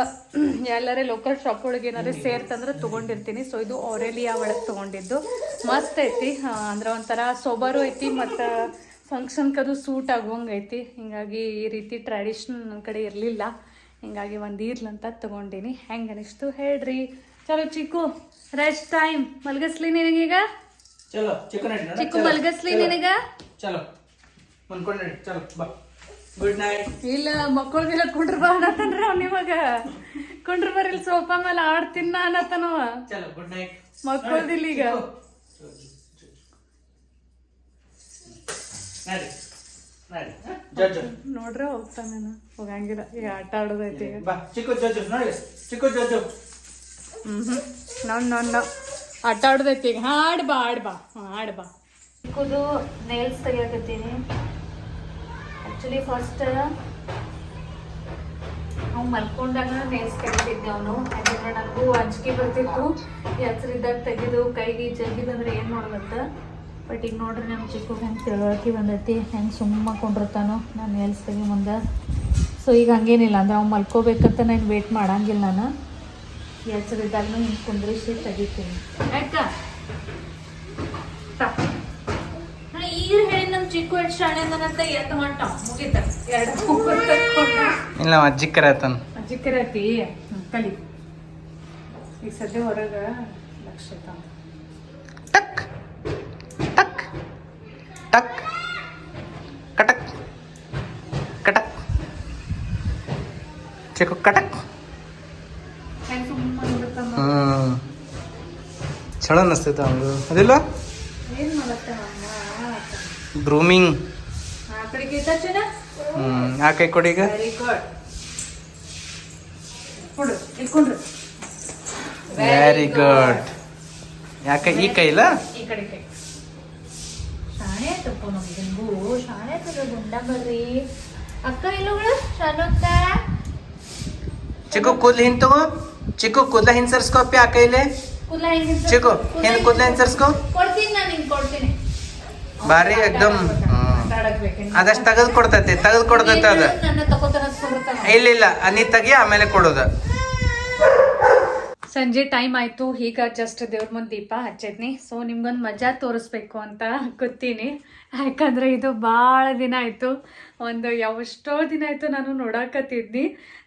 ಎಲ್ಲರೇ ಲೋಕಲ್ ಶಾಪ್ ಒಳಗೆ ಏನಾರೇ ಸೇರ್ತಂದ್ರೆ ತೊಗೊಂಡಿರ್ತೀನಿ. ಸೊ ಇದು ಒರೇಲಿಯಾ ಒಳಗೆ ತೊಗೊಂಡಿದ್ದು. ಮಸ್ತ್ ಐತಿ ಅಂದ್ರೆ ಒಂಥರ ಸೊಬರು ಐತಿ, ಮತ್ತು ಫಂಕ್ಷನ್ಕದು ಸೂಟ್ ಆಗುವಂಗೆ ಐತಿ. ಹಿಂಗಾಗಿ ಈ ರೀತಿ ಟ್ರೆಡಿಷ್ನಲ್ ನನ್ನ ಕಡೆ ಇರಲಿಲ್ಲ. ಹಿಂಗಾಗಿ ಒಂದು ಇರ್ಲಂತ ತೊಗೊಂಡಿನಿ. ಹೆಂಗೆ ಅನಿಸ್ತು ಹೇಳ್ರಿ. ಚಲೋ ಚಿಕ್ಕು. Rest time ಮಲ್ಗಸ್ಲಿ ನಿನಗೀಗ? ಚಲೋ ಚಿಕನ್ ಚಿಕ್ಕು ಮಲ್ಗಸ್ಲಿ ನಿನಗ? ಚಲೋ. ಮನ್ಕೊಂಡ್ ಚಲೋ ಬಾ. ಗುಡ್ ನೈಟ್ ಇಲ್ಲ ಮಕ್ಕಳಿಗೆಲ್ಲ ಕುಂಡ್ರ ಬಾ ಅನ್ನತ್ತನ್ರಿ ಅವ್ನ ನಿಮಗ. ಕುಂಡ್ರ ಬರಿಲ್ ಸೋಫಾ ಮೇಲೆ ಆಡ್ತಿನ್ನ ಅನ್ನತ್ತನವ ಚಲೋ ಗುಡ್ ನೈಟ್ ಮಕ್ಕಳದಿಲ್ಲ ಈಗ. ನಡಿ ನೋಡ್ರೆ ಹೋಗಂಗಿಲ್ಲ. ಈಗ ಆಟ ಆಡೋದೈತಿ ಬಾ ಚಿಕ್ಕ ಜಜ್ಜು ನೋಡಿ. ಚಿಕ್ಕ ಜಜ್ಜು ಹ್ಮ್ ಹ್ಮ್. ನಾನು ನನ್ನ ಆಟ ಆಡೋದೈತಿ ಈಗ. ಹಾ, ಆಡ್ ಬಾ ಆಡ್ ಬಾ. ಹಾ ಬಾ. ಚಿಕ್ಕದು ನೇಲ್ಸ್ ತೆಗಿಯಕತ್ತೀನಿ. ಆಕ್ಚುಲಿ ಫಸ್ಟ್ ಅವ್ನು ಮಲ್ಕೊಂಡಾಗ ನೇಲ್ಸ್ ತೆಗಿತಿದ್ದೆ ಅವನು. ಯಾಕಂದ್ರೆ ನನಗೂ ಅಂಜಿಕೆ ಬರ್ತಿತ್ತು. ಹೆಸರಿದ್ದಾಗ ತೆಗೆದು, ಕೈಗೆ ಜಗ್ಗಿದಂದ್ರೆ ಏನು ಮಾಡೋದಂತ ಬಟ್ ಈಗ ನೋಡ್ರಿ ನಮ್ಮ ಚಿಕ್ಕ ಹೆಂಗೆ ತಿಳುವಳಿಕೆ ಬಂದೈತಿ. ಹೆಂಗೆ ಸುಮ್ಮ ಕೊಂಡಿರ್ತಾನೋ ನಾನು ನೇಲ್ಸ್ ತೆಗಿ ಮುಂದೆ. ಸೊ ಈಗ ಹಂಗೇನಿಲ್ಲ. ಅಂದ್ರೆ ಅವ್ನು ಮಲ್ಕೋಬೇಕಂತ ನಾನು ವೇಟ್ ಮಾಡಂಗಿಲ್ಲ ನಾನು. ಎಚ್ಚರಿದ್ದಾಗಲೂ ಹಿಂಗೆ ಕುಂದ್ರಿಸಿ ತೆಗಿತೀನಿ. ಆಯ್ತಾ? ಇಲ್ಲ ಅಜ್ಜಿ ಕರೆಯತನ್ ಅಜ್ಜಿ ಕರತಿ ಕಲಿ. ಈಗ ಸದ್ಯ ಹೊರಗ ಲಕ್ಷ ಟಕ್. ಟಕ್. ಟಕ್. ಕಟಕ್. ಕಟಕ್. ಚಿಕ್ಕು ಕಟಕ್ ಹೆಂಗೆ ಸುಮ್ಮನೆ ನೋಡುತ್ತಮ್ಮ ಹ್ಮ್ ಚಲೋ ಅನಿಸ್ತೈತ ಅವನು ಅದಿಲ್ಲ? ಗ್ರೂಮಿಂಗ್ ಆ ಕಡೆಗೆ ಐತ ಹ್ಮ್ ಆ ಕೈ ಕೊಡಿ ಈಗ. ವೆರಿ ಗುಡ್ ಯಾಕೆ ಈ ಕೈ ಇಲ್ಲ? ಚಿಕ್ಕು ಕೂದ್ಲು ಹಿಂದ್ ತಗೋ. ಚಿಕ್ಕು ಕೂದ್ಲ ಹಿಂದ್ ಸರ್ಸ್ಕೋಪಿ ಆ ಕೈಲೇ. ಚಿಕ್ಕು ಹಿಂದ್ ಕೂದ್ಲ ಹಿಂದ್ ಭಾರಿ ಕೊಡ್ತೀನಿ ನಾನು ನಿಂಗೆ ಕೊಡ್ತೀನಿ. ಬಾರಿ ಎಕ್ದಮ್ ಅದಷ್ಟು ತೆಗೆದು ಕೊಡ್ತೈತಿ ತೆಗೆದು ಕೊಡ್ತೈತೆ ಅದು. ಇಲ್ಲ ಇಲ್ಲ ನೀ ತೆಗಿ ಆಮೇಲೆ ಕೊಡೋದು. ಸಂಜೆ ಟೈಮ್ ಆಯ್ತು ಈಗ ಜಸ್ಟ್ ದೇವ್ರ ಮುಂದೆ ದೀಪ ಹಚ್ಚಿದ್ನಿ. ಸೊ ನಿಮ್ಗೊಂದು ಮಜಾ ತೋರಿಸ್ಬೇಕು ಅಂತ ಕೂತೀನಿ. ಯಾಕಂದ್ರೆ ಇದು ಭಾಳ ದಿನ ಆಯಿತು. ಒಂದು ಎಷ್ಟೋ ದಿನ ಆಯಿತು ನಾನು ನೋಡಾಕತ್ತಿದ್ನಿ.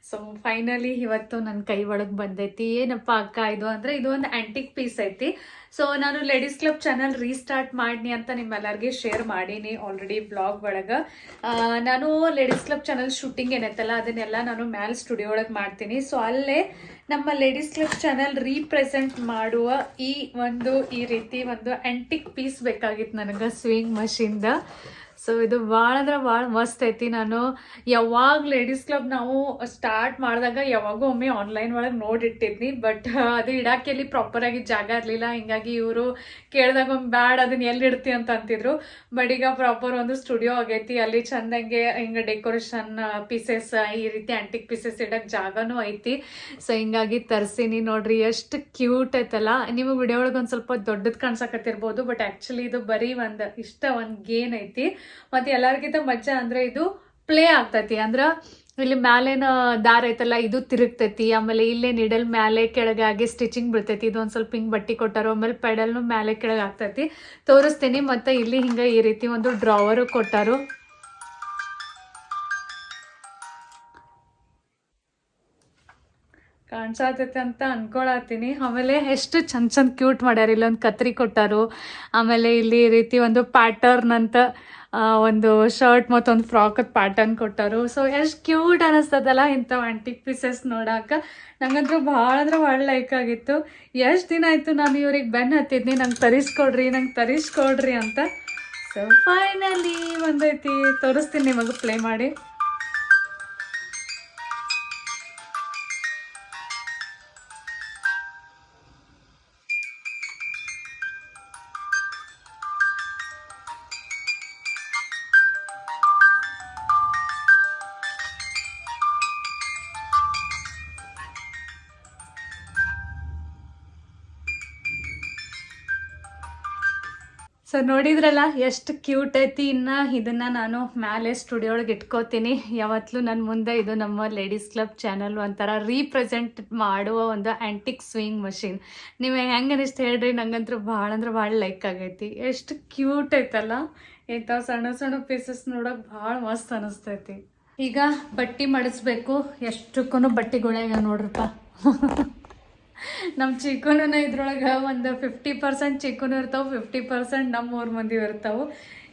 ಸೊ ಫೈನಲಿ ಇವತ್ತು ನನ್ನ ಕೈ ಒಳಗೆ ಬಂದೈತಿ. ಏನಪ್ಪ ಅಕ್ಕ ಇದು? ಅಂದರೆ ಇದು ಒಂದು ಆ್ಯಂಟಿಕ್ ಪೀಸ್ ಐತಿ. ಸೊ ನಾನು ಲೇಡೀಸ್ ಕ್ಲಬ್ ಚಾನಲ್ ರೀಸ್ಟಾರ್ಟ್ ಮಾಡಿನಿ ಅಂತ ನಿಮ್ಮೆಲ್ಲರಿಗೆ ಶೇರ್ ಮಾಡೀನಿ ಆಲ್ರೆಡಿ ಬ್ಲಾಗ್ ಒಳಗೆ. ನಾನು ಲೇಡೀಸ್ ಕ್ಲಬ್ ಚಾನಲ್ ಶೂಟಿಂಗ್ ಏನೈತಲ್ಲ, ಅದನ್ನೆಲ್ಲ ನಾನು ಮ್ಯಾಲ್ ಸ್ಟುಡಿಯೋ ಒಳಗೆ ಮಾಡ್ತೀನಿ. ಸೊ ಅಲ್ಲೇ ನಮ್ಮ ಲೇಡೀಸ್ ಕ್ಲಬ್ ಚಾನಲ್ ರೀಪ್ರೆಸೆಂಟ್ ಮಾಡುವ ಈ ಒಂದು, ಈ ರೀತಿ ಒಂದು ಆ್ಯಂಟಿಕ್ ಪೀಸ್ ಬೇಕಾಗಿತ್ತು ನನಗೆ ಸ್ವಿಂಗ್ ಮಷಿನ್ದ ಸೊ ಇದು ಭಾಳ ಅಂದ್ರೆ ಭಾಳ ಮಸ್ತ್ ಐತಿ. ನಾನು ಯಾವಾಗ ಲೇಡೀಸ್ ಕ್ಲಬ್ ನಾವು ಸ್ಟಾರ್ಟ್ ಮಾಡಿದಾಗ ಯಾವಾಗೂ ಒಮ್ಮೆ ಆನ್ಲೈನ್ ಒಳಗೆ ನೋಡಿಟ್ಟಿದ್ನಿ. ಬಟ್ ಅದು ಇಡಾಕೆ ಅಲ್ಲಿ ಪ್ರಾಪರಾಗಿ ಜಾಗ ಇರಲಿಲ್ಲ. ಹಿಂಗಾಗಿ ಇವರು ಕೇಳಿದಾಗ ಒಮ್ಮೆ ಬ್ಯಾಡ್ ಅದನ್ನ ಎಲ್ಲಿ ಇಡ್ತಿ ಅಂತ ಅಂತಿದ್ರು. ಬಟ್ ಈಗ ಪ್ರಾಪರ್ ಒಂದು ಸ್ಟುಡಿಯೋ ಆಗೈತಿ. ಅಲ್ಲಿ ಚಂದಂಗೆ ಹಿಂಗೆ ಡೆಕೋರೇಷನ್ ಪೀಸಸ್ ಈ ರೀತಿ ಆಂಟಿಕ್ ಪೀಸಸ್ ಇಡಕ್ಕೆ ಜಾಗನೂ ಐತಿ. ಸೊ ಹಿಂಗಾಗಿ ತರ್ಸೀನಿ ನೋಡ್ರಿ. ಎಷ್ಟು ಕ್ಯೂಟ್ ಐತಲ್ಲ. ನಿಮಗೆ ವಿಡಿಯೋ ಒಳಗೆ ಒಂದು ಸ್ವಲ್ಪ ದೊಡ್ಡದು ಕಾಣ್ಸಕತ್ತಿರ್ಬೋದು. ಬಟ್ ಆ್ಯಕ್ಚುಲಿ ಇದು ಬರೀ ಒಂದು ಇಷ್ಟ ಒಂದು ಗೇನ್ ಐತಿ. ಮತ್ತು ಎಲ್ಲರಿಗಿಂತ ಮಜ್ಜ ಅಂದರೆ ಇದು ಪ್ಲೇ ಆಗ್ತೈತಿ. ಅಂದ್ರೆ ಇಲ್ಲಿ ಮ್ಯಾಲೇನ ದಾರ ಐತಲ್ಲ, ಇದು ತಿರುಗ್ತೈತಿ. ಆಮೇಲೆ ಇಲ್ಲೇ ನಿಡಲ್ ಮ್ಯಾಲೆ ಕೆಳಗೆ ಆಗಿ ಸ್ಟಿಚಿಂಗ್ ಬೀಳ್ತೈತಿ ಇದು ಒಂದು ಸ್ವಲ್ಪ ಹಿಂಗೆ ಬಟ್ಟೆ ಕೊಟ್ಟಾರು, ಆಮೇಲೆ ಪೆಡಲ್ನು ಮ್ಯಾಲೆ ಕೆಳಗೆ ಆಗ್ತೈತಿ. ತೋರಿಸ್ತೀನಿ. ಮತ್ತು ಇಲ್ಲಿ ಹಿಂಗೆ ಈ ರೀತಿ ಒಂದು ಡ್ರಾವರು ಕೊಟ್ಟಾರು. ಕಾಣಿಸತೈತೆ ಅಂತ ಅನ್ಕೊಳತ್ತೀನಿ. ಆಮೇಲೆ ಎಷ್ಟು ಚಂದ ಚಂದ ಕ್ಯೂಟ್ ಮಾಡ್ಯಾರ, ಇಲ್ಲೊಂದು ಕತ್ರಿ ಕೊಟ್ಟಾರು. ಆಮೇಲೆ ಇಲ್ಲಿ ರೀತಿ ಒಂದು ಪ್ಯಾಟರ್ನ್ ಅಂತ ಒಂದು ಶರ್ಟ್ ಮತ್ತೊಂದು ಫ್ರಾಕದ ಪ್ಯಾಟರ್ನ್ ಕೊಟ್ಟರು. ಸೊ ಎಷ್ಟು ಕ್ಯೂಟ್ ಅನಿಸ್ತದಲ್ಲ ಇಂಥವು ಆಂಟಿಕ್ ಪೀಸಸ್ ನೋಡಾಕ. ನಂಗಂತೂ ಭಾಳ ಅಂದ್ರೆ ಭಾಳ ಲೈಕ್ ಆಗಿತ್ತು. ಎಷ್ಟು ದಿನ ಆಯಿತು ನಾನು ಇವ್ರಿಗೆ ಬೆನ್ ಹತ್ತಿದ್ನಿ. ನಂಗೆ ತರಿಸ್ಕೊಡ್ರಿ ನಂಗೆ ತರಿಸ್ಕೊಡ್ರಿ ಅಂತ. ಸೊ ಫೈನಲಿ ಒಂದೈತಿ ತೋರಿಸ್ತೀನಿ ನಿಮಗೆ ಪ್ಲೇ ಮಾಡಿ. ಸೊ ನೋಡಿದ್ರಲ್ಲ, ಎಷ್ಟು ಕ್ಯೂಟ್ ಐತಿ. ಇನ್ನು ಇದನ್ನು ನಾನು ಮ್ಯಾಲೆ ಸ್ಟುಡಿಯೋ ಒಳಗೆ ಇಟ್ಕೋತೀನಿ. ಯಾವತ್ತೂ ನನ್ನ ಮುಂದೆ ಇದು ನಮ್ಮ ಲೇಡೀಸ್ ಕ್ಲಬ್ ಚಾನಲ್ ಒಂಥರ ರೀಪ್ರೆಸೆಂಟ್ ಮಾಡುವ ಒಂದು ಆ್ಯಂಟಿಕ್ ಸ್ವಿಂಗ್ ಮಷಿನ್ ನೀವು ಹೆಂಗೆ ಅನಿಸ್ತು ಹೇಳ್ರಿ? ನಂಗಂತೂ ಭಾಳ ಅಂದ್ರೆ ಭಾಳ ಲೈಕ್ ಆಗೈತಿ. ಎಷ್ಟು ಕ್ಯೂಟ್ ಐತಲ್ಲ. ಇಂಥವು ಸಣ್ಣ ಸಣ್ಣ ಪೀಸಸ್ ನೋಡೋಕೆ ಭಾಳ ಮಸ್ತ್ ಅನಿಸ್ತೈತಿ. ಈಗ ಬಟ್ಟೆ ಮಡಿಸ್ಬೇಕು. ಎಷ್ಟಕ್ಕೂ ಬಟ್ಟೆಗಳಾಗ ನೋಡ್ರಪ್ಪ. ನಮ್ಮ ಚಿಕ್ಕನೂ ಇದ್ರೊಳಗೆ ಒಂದು ಫಿಫ್ಟಿ ಪರ್ಸೆಂಟ್ ಚಿಕ್ಕನೂ ಇರ್ತಾವೆ ಫಿಫ್ಟಿ ಪರ್ಸೆಂಟ್ ನಮ್ಮ ಊರ ಮಂದಿ ಇರ್ತಾವೆ.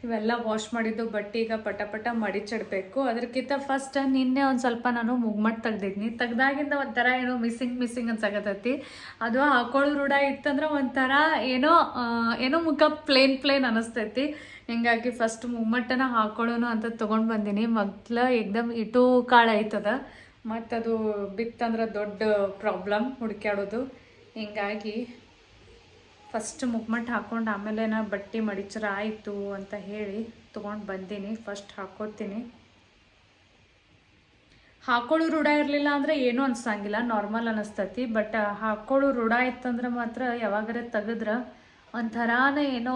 ಇವೆಲ್ಲ ವಾಶ್ ಮಾಡಿದ್ದು, ಬಟ್ಟೆ ಈಗ ಪಟ ಪಟ ಮಡಿಚಿಡ್ಬೇಕು. ಅದಕ್ಕಿಂತ ಫಸ್ಟ್ ನಿನ್ನೆ ಒಂದು ಸ್ವಲ್ಪ ನಾನು ಮುಗ್ಮಟ್ ತೆಗ್ದಿದ್ನಿ. ತೆಗ್ದಾಗಿಂದ ಒಂಥರ ಏನೋ ಮಿಸ್ಸಿಂಗ್ ಮಿಸ್ಸಿಂಗ್ ಅನ್ಸಕತ್ತೈತಿ. ಅದು ಹಾಕೊಳ್ಳೋ ರೂಢ ಇತ್ತಂದ್ರೆ ಒಂಥರ ಏನೋ ಏನೋ ಮುಖ ಪ್ಲೇನ್ ಪ್ಲೇನ್ ಅನಿಸ್ತೈತಿ. ಹಿಂಗಾಗಿ ಫಸ್ಟ್ ಮುಗ್ಮಟ್ಟನ ಹಾಕೊಳ್ಳೋನು ಅಂತ ತೊಗೊಂಡು ಬಂದೀನಿ. ಮಗ್ಲ ಏಕ್ದಮ್ ಇಟು ಕಾಳು ಆಯ್ತದ ಮತ್ತು ಅದು ಬಿತ್ತಂದ್ರೆ ದೊಡ್ಡ ಪ್ರಾಬ್ಲಮ್ ಹುಡುಕ್ಯಾಡೋದು. ಹಿಂಗಾಗಿ ಫಸ್ಟ್ ಮುಗ್ಮಟ್ ಹಾಕ್ಕೊಂಡು ಆಮೇಲೆ ನಾ ಬಟ್ಟೆ ಮಡಿಚರ ಆಯಿತು ಅಂತ ಹೇಳಿ ತೊಗೊಂಡು ಬಂದೀನಿ. ಫಸ್ಟ್ ಹಾಕೋತೀನಿ. ಹಾಕೊಳ್ಳೋ ರೂಢ ಇರಲಿಲ್ಲ ಅಂದರೆ ಏನೂ ಅನ್ಸಂಗಿಲ್ಲ ನಾರ್ಮಲ್ ಅನ್ನಿಸ್ತತಿ ಬಟ್ ಹಾಕೊಳ್ಳೋ ರೂಢ ಇತ್ತಂದ್ರೆ ಮಾತ್ರ ಯಾವಾಗಾರ ತೆಗೆದ್ರೆ ಒಂಥರಾನ ಏನೋ,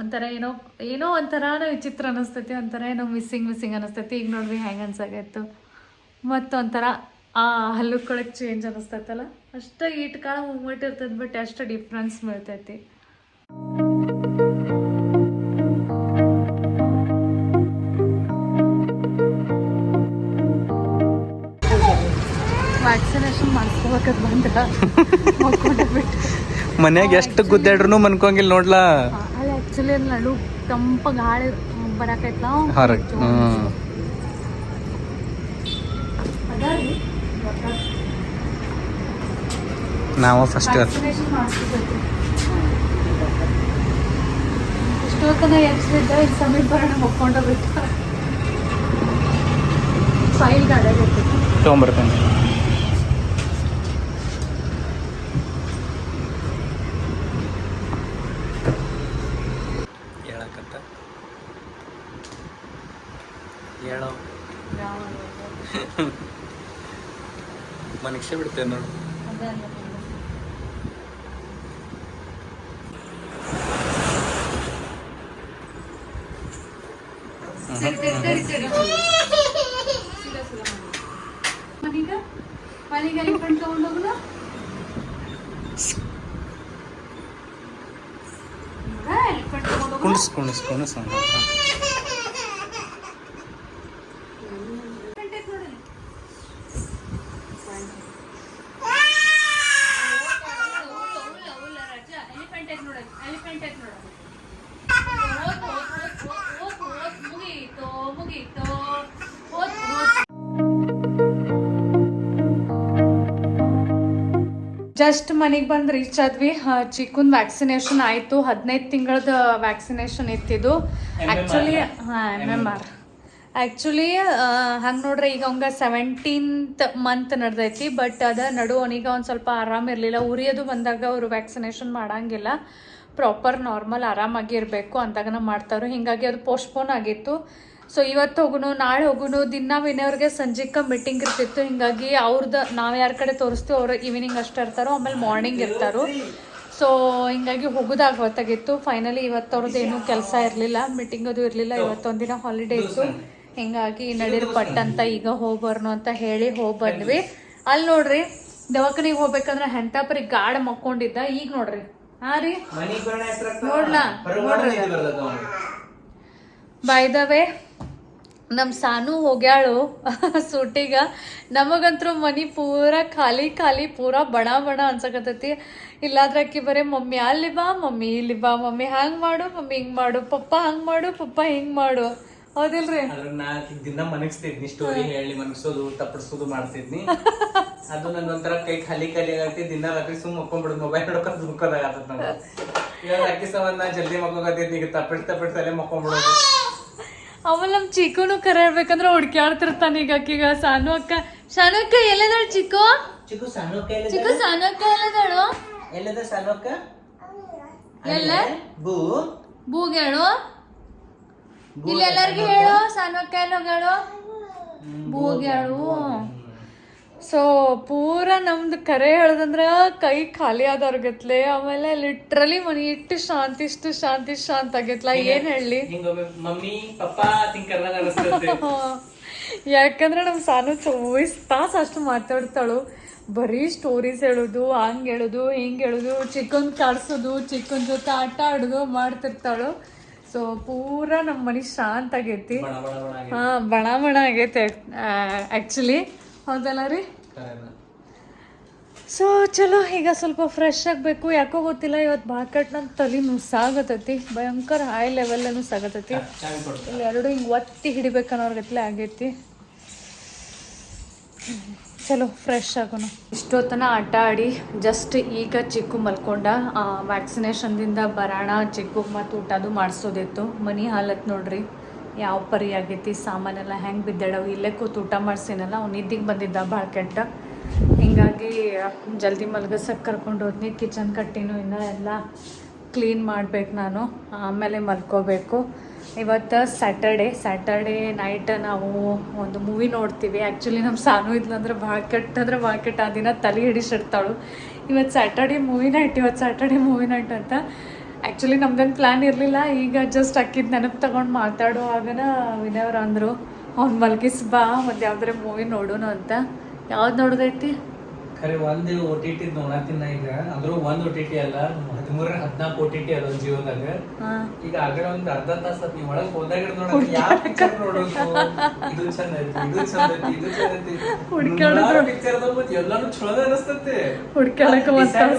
ಒಂಥರ ಏನೋ ಏನೋ ಒಂಥರಾನ ವಿಚಿತ್ರ ಅನಿಸ್ತೈತಿ, ಒಂಥರ ಏನೋ ಮಿಸ್ಸಿಂಗ್ ಮಿಸ್ಸಿಂಗ್ ಅನಿಸ್ತೈತಿ. ಈಗ ನೋಡ್ರಿ ಹೆಂಗೆ ಅನ್ಸಾಗೈತು. ಮತ್ತು ಒಂಥರ ಆ ಹಲ್ಲುಕೊಳಕ್ಕೆ ಚೇಂಜ್ ಅನ್ನಿಸ್ತೈತಲ್ಲ ಅಷ್ಟು ಈಟ್ ಕಾಲ ಮೂಮೆಂಟ್ ಇರ್ತೈತೆ ಬಟ್ ಅಷ್ಟು ಡಿಫ್ರೆನ್ಸ್ ಬೀಳ್ತೈತಿ. ವ್ಯಾಕ್ಸಿನೇಷನ್ ಬಂದ್ರ ಬಿಟ್ಟು. ಮನ್ಯಾಗ ಎಷ್ಟು ಗುದ್ದಾಡ್ರು ಮನ್ಕೊಂಗಿಲ್ಲ ನೋಡ್ಲಾ? ಅಲ್ಲಿ ಆ್ಯಕ್ಚುಲಿ ನಡು ತಂಪ ಗಾಳಿ ಬರಾಕೈತ್ಲ? ಹೊರಗ್ ಫೈಲ್ ಗಾಡಿಯಾಗ ತೊಗೊಂಬರ್ತೇನೆ ಹೇಳಕತ್ತ ಹೇಳೋ ಮನಕ್ಷೆ ಬಿಡ್ತೇನೆ ನೋಡು ತಗೊಂಡೋಗ್ಲ ಕುಣಿಸ್ ಕುಣಿಸ್ ಜಸ್ಟ್ ಮನೆಗೆ ಬಂದು ರೀಚ್ ಆದ್ವಿ. ಚಿಕ್ಕನ್ ವ್ಯಾಕ್ಸಿನೇಷನ್ ಆಯಿತು. ಹದಿನೈದು ತಿಂಗಳದ ವ್ಯಾಕ್ಸಿನೇಷನ್ ಇತ್ತಿದ್ದು ಆ್ಯಕ್ಚುಲಿ ಹಾಂ ಎಂ ಎಂ ಆರ್ ಆ್ಯಕ್ಚುಲಿ ಹಂಗೆ ನೋಡ್ರಿ ಈಗ ಅವಂಗ ಸೆವೆಂಟೀನ್ತ್ ಮಂತ್ ನಡೆದೈತಿ ಬಟ್ ಅದ ನಡು ಅವನಿಗೆ ಒಂದು ಸ್ವಲ್ಪ ಆರಾಮ ಇರಲಿಲ್ಲ. ಉರಿಯೋದು ಬಂದಾಗ ಅವರು ವ್ಯಾಕ್ಸಿನೇಷನ್ ಮಾಡಂಗಿಲ್ಲ. ಪ್ರಾಪರ್ ನಾರ್ಮಲ್ ಆರಾಮಾಗಿ ಇರಬೇಕು ಅಂದಾಗನ ಮಾಡ್ತಾರೆ ಹಿಂಗಾಗಿ ಅದು ಪೋಸ್ಟ್ಪೋನ್ ಆಗಿತ್ತು. ಸೊ ಇವತ್ತು ಹೋಗುನು ನಾಳೆ ಹೋಗುನು ದಿನ ವಿನಯವ್ರಿಗೆ ಸಂಜೆಕ ಮೀಟಿಂಗ್ ಇರ್ತಿತ್ತು. ಹಿಂಗಾಗಿ ಅವ್ರದ್ದು ನಾವು ಯಾರ ಕಡೆ ತೋರಿಸ್ತೀವಿ ಅವರು ಈವ್ನಿಂಗ್ ಅಷ್ಟೇ ಇರ್ತಾರೋ ಆಮೇಲೆ ಮಾರ್ನಿಂಗ್ ಇರ್ತಾರೋ. ಸೊ ಹಿಂಗಾಗಿ ಹೋಗೋದಾಗ ಗೊತ್ತಾಗಿತ್ತು ಫೈನಲಿ ಇವತ್ತು ಅವ್ರದ್ದು ಏನೂ ಕೆಲಸ ಇರಲಿಲ್ಲ ಮೀಟಿಂಗ್ ಅದು ಇರಲಿಲ್ಲ. ಇವತ್ತೊಂದಿನ ಹಾಲಿಡೇ ಇತ್ತು. ಹಿಂಗಾಗಿ ನಡೀರಿ ಪಟ್ ಅಂತ ಈಗ ಹೋಗಿ ಬರ್ನು ಅಂತ ಹೇಳಿ ಹೋಗಿ ಬಂದ್ವಿ ಅಲ್ಲಿ ನೋಡ್ರಿ ದವಾಖಾನಿಗೆ ಹೋಗ್ಬೇಕಂದ್ರೆ ಹೆಂತಾಪರಿ ಗಾಢ ಮಕ್ಕೊಂಡಿದ್ದ. ಈಗ ನೋಡ್ರಿ. ಹಾ ರೀ? ನೋಡ್ಲಾ? ನೋಡ್ರಿ. ಬೈ ದ ವೇ ನಮ್ಮ ಸಾನು ಹೋಗ್ಯಾಳು ಸೂಟಿಗ. ನಮಗಂತರೂ ಮನಿ ಪೂರ ಖಾಲಿ ಖಾಲಿ ಪೂರ ಬಣ ಬಣ ಅನ್ಸಕತ್ತೈತಿ. ಇಲ್ಲಾದ್ರೆ ಅಕ್ಕಿ ಬರೇ ಮಮ್ಮಿ ಅಲ್ಲಿ ಬಾ ಮಮ್ಮಿ ಇಲ್ಲಿ ಬಾ ಮಮ್ಮಿ ಹಂಗ್ ಮಾಡು ಮಮ್ಮಿ ಹಿಂಗ್ ಮಾಡು ಪಪ್ಪ ಹಂಗೆ ಮಾಡು ಪಪ್ಪ ಹಿಂಗ್ ಮಾಡು. ಹೌದಿಲ್ರಿ? ದಿನ ಮನಗಿಸ್ತಿದ್ನಿ ಸ್ಟೋರಿ ಹೇಳಿ ಮನಗಿಸೋದು ತಪ್ಪಿಸೋದು ಮಾಡ್ತಿದ್ನಿ. ಅದು ನನ್ನೊಂಥರ ಕೈ ಖಾಲಿ ಖಾಲಿ ಆಗತ್ತೆ ದಿನ ರಾತ್ರಿ ಸುಮ್ ಮಕ್ಕೊಂಡ್ಬಿಡು ಮೊಬೈಲ್ ನೋಡ್ಕೊಂಡು ಮುಕ್ಕೋದಾಗತ್ತ ನಮ್ಗೆ ಇವಾಗ ಅಕ್ಕಿ ಸಂಬಂಧ ಜಲ್ದಿ ಮಕ್ಕೋಗತ್ತಿದ್ನಿ ಈಗ ಪಿಡ್ತಾ ತಪ್ಪಿಡ್ ತಲೆ ಮಕ್ಕೊಂಡ್ಬಿಡೋದು ಆಮೇಲೆ ನಮ್ಮ ಚಿಕ್ಕನು ಕರೆ ಹೇಳ್ಬೇಕಂದ್ರೆ ಹುಡ್ಕ್ಯಾಡ್ತಿರ್ತಾನೆ ಈಗ ಅಕ್ಕಿಗ ಸಾನು ಅಕ್ಕ. ಸಾನು ಅಕ್ಕ ಎಲ್ಲದಾಳು ಚಿಕ್ಕು? ಚಿಕ್ಕು ಸಣ್ಣ ಚಿಕ್ಕು ಸಾನು ಅಕ್ಕ ಎಲ್ಲದಾಳು? ಎಲ್ಲದ ಎಲ್ಲ? ಬೂ ಬೂಗೇಳು ಇಲ್ಲಿ ಎಲ್ಲರಿಗೂ ಹೇಳು ಸಾನು ಅಕ್ಕ ಎಲ್ಲ ಹೋಗ್ಯಾಳು ಬೂಗ್ಯಾಳು ಸೊ ಪೂರ ನಮ್ದು ಕರೆ ಹೇಳ್ದಂದ್ರೆ ಕೈ ಖಾಲಿ ಆದವ್ರಗತ್ಲೆ ಆಮೇಲೆ ಲಿಟ್ರಲಿ ಮನಿ ಇಟ್ಟು ಶಾಂತಿ ಇಷ್ಟು ಶಾಂತಿ ಶಾಂತ ಆಗೈತ್ಲ ಏನ್ ಹೇಳಿ? ಮಮ್ಮಿ ಪಪ್ಪಾ ಯಾಕಂದ್ರೆ ನಮ್ಮ ಸಾನು ಚೋಯ್ಸ್ ತಾಸು ಅಷ್ಟು ಮಾತಾಡ್ತಾಳು. ಬರೀ ಸ್ಟೋರೀಸ್ ಹೇಳೋದು ಹಂಗ್ ಹೇಳೋದು ಹಿಂಗ್ ಹೇಳೋದು ಚಿಕ್ಕನ್ ಕಾಡ್ಸೋದು ಚಿಕ್ಕನ್ ಜೊತೆ ಆಟ ಆಡೋದು ಮಾಡ್ತಿರ್ತಾಳು. ಸೊ ಪೂರ ನಮ್ಮ ಮನಿ ಶಾಂತ ಆಗೈತಿ. ಹಾ ಬಣ ಬಣ ಆಗೈತೆ ಆ್ಯಕ್ಚುಲಿ ಹೌದಲ್ಲ ರೀ. ಸೊ ಚಲೋ ಈಗ ಸ್ವಲ್ಪ ಫ್ರೆಶ್ ಆಗಬೇಕು. ಯಾಕೋ ಗೊತ್ತಿಲ್ಲ ಇವತ್ತು ಬಾಕೆಟ್ ಕಟ್ ನನ್ನ ತಲೆ ನುಸಾಗತೈತಿ. ಭಯಂಕರ ಹೈ ಲೆವೆಲ್ ನುಸಾಗತೈತಿ ಇಲ್ಲಿ ಎರಡು ಹಿಂಗೆ ಒತ್ತಿ ಹಿಡಿಬೇಕನ್ನೋರ್ಗತ್ಲೆ ಆಗೈತಿ. ಚಲೋ ಫ್ರೆಶ್ ಆಗೋಣ. ಇಷ್ಟೊತ್ತನ ಆಟ ಆಡಿ ಜಸ್ಟ್ ಈಗ ಚಿಕ್ಕು ಮಲ್ಕೊಂಡ ವ್ಯಾಕ್ಸಿನೇಷನ್ದಿಂದ ಬರೋಣ ಚಿಕ್ಕು ಮತ್ತು ಊಟದು ಮಾಡಿಸೋದಿತ್ತು. ಮನಿ ಹಾಲತ್ ನೋಡ್ರಿ. ಯಾವ ಪರಿ ಆಗೈತಿ, ಸಾಮಾನೆಲ್ಲ ಹೆಂಗೆ ಬಿದ್ದಾಡವು ಇಲ್ಲೇ ಕೂತು ಊಟ ಮಾಡ್ಸಿನಲ್ಲ, ಅವ್ನು ನಿದ್ದಿಗೆ ಬಂದಿದ್ದ ಭಾಳ ಕೆಟ್ಟ. ಹಿಂಗಾಗಿ ಜಲ್ದಿ ಮಲ್ಗಸಕ್ಕೆ ಕರ್ಕೊಂಡು ಹೋದ್ನಿ ಕಿಚನ್ ಕಟ್ಟಿನೂ ಇನ್ನೂ ಎಲ್ಲ ಕ್ಲೀನ್ ಮಾಡ್ಬೇಕು ನಾನು, ಆಮೇಲೆ ಮಲ್ಕೋಬೇಕು. ಇವತ್ತು ಸ್ಯಾಟರ್ಡೆ ಸ್ಯಾಟರ್ಡೆ ನೈಟ್ ನಾವು ಒಂದು ಮೂವಿ ನೋಡ್ತೀವಿ. ಆ್ಯಕ್ಚುಲಿ ನಮ್ಮ ಸಾನು ಇದ್ಲಂದ್ರೆ ಭಾಳ ಕೆಟ್ಟ, ಅಂದ್ರೆ ಭಾಳ ಕೆಟ್ಟ, ಆ ದಿನ ತಲೆ ಹಿಡಿಸಿರ್ತಾಳು ಇವತ್ತು ಸ್ಯಾಟರ್ಡೆ ಮೂವಿ ನೈಟ್ ಇವತ್ತು ಸ್ಯಾಟರ್ಡೆ ಮೂವಿ ನೈಟ್ ಅಂತ ಆ್ಯಕ್ಚುಲಿ ನಮ್ದೇನು ಪ್ಲ್ಯಾನ್ ಇರಲಿಲ್ಲ. ಈಗ ಜಸ್ಟ್ ಅಕ್ಕಿದ ನೆನಪು ತಗೊಂಡು ಮಾತಾಡುವಾಗನ ವಿನಯವ್ರು ಅಂದರು. ಅವ್ನು ಮಲಗಿಸ್ಬಾ ಬಾ ಮತ್ತು ಯಾವ್ದಾರ ಮೂವಿ ನೋಡೋಣ ಅಂತ. ಯಾವ್ದು ನೋಡೋದೈತಿ? ಖರೆ ಒಂದ್ ಓ ಟಿ ಟಿ ನೋಡತ್ತಿನ ಈಗ ಅಂದ್ರೂ ಒಂದ್ ಓ ಟಿ ಟಿ ಅಲ್ಲ ಹದಿಮೂರ ಹದಿನಾಲ್ಕು ಓ ಟಿ ಟಿ ಅದ ಜೀವನದಾಗ. ಈಗ ಆಗಡೆ ಒಂದ್ ಅರ್ಧ ತಾಸ ನೀವು ಒಳಗ್ ಹೋದಾಗ ನೋಡೋದು ಯಾವ ಪಿಕ್ಚರ್ ನೋಡೋದು ಇದು ಚಂದ ಐತಿ ಇದು ಚಂದ ಐತಿ ಇದು ಚಂದ ಐತಿ. ಹುಡ್ಕ್ಯಾಡಿದ್ರು. ಪಿಕ್ಚರ್ ಮತ್ತೆ ಎಲ್ಲಾನು ಚಲೋ ಅನಸ್ತತೆ. ಹುಡುಕಾಡಕ ಒಂದು ತಾಸ.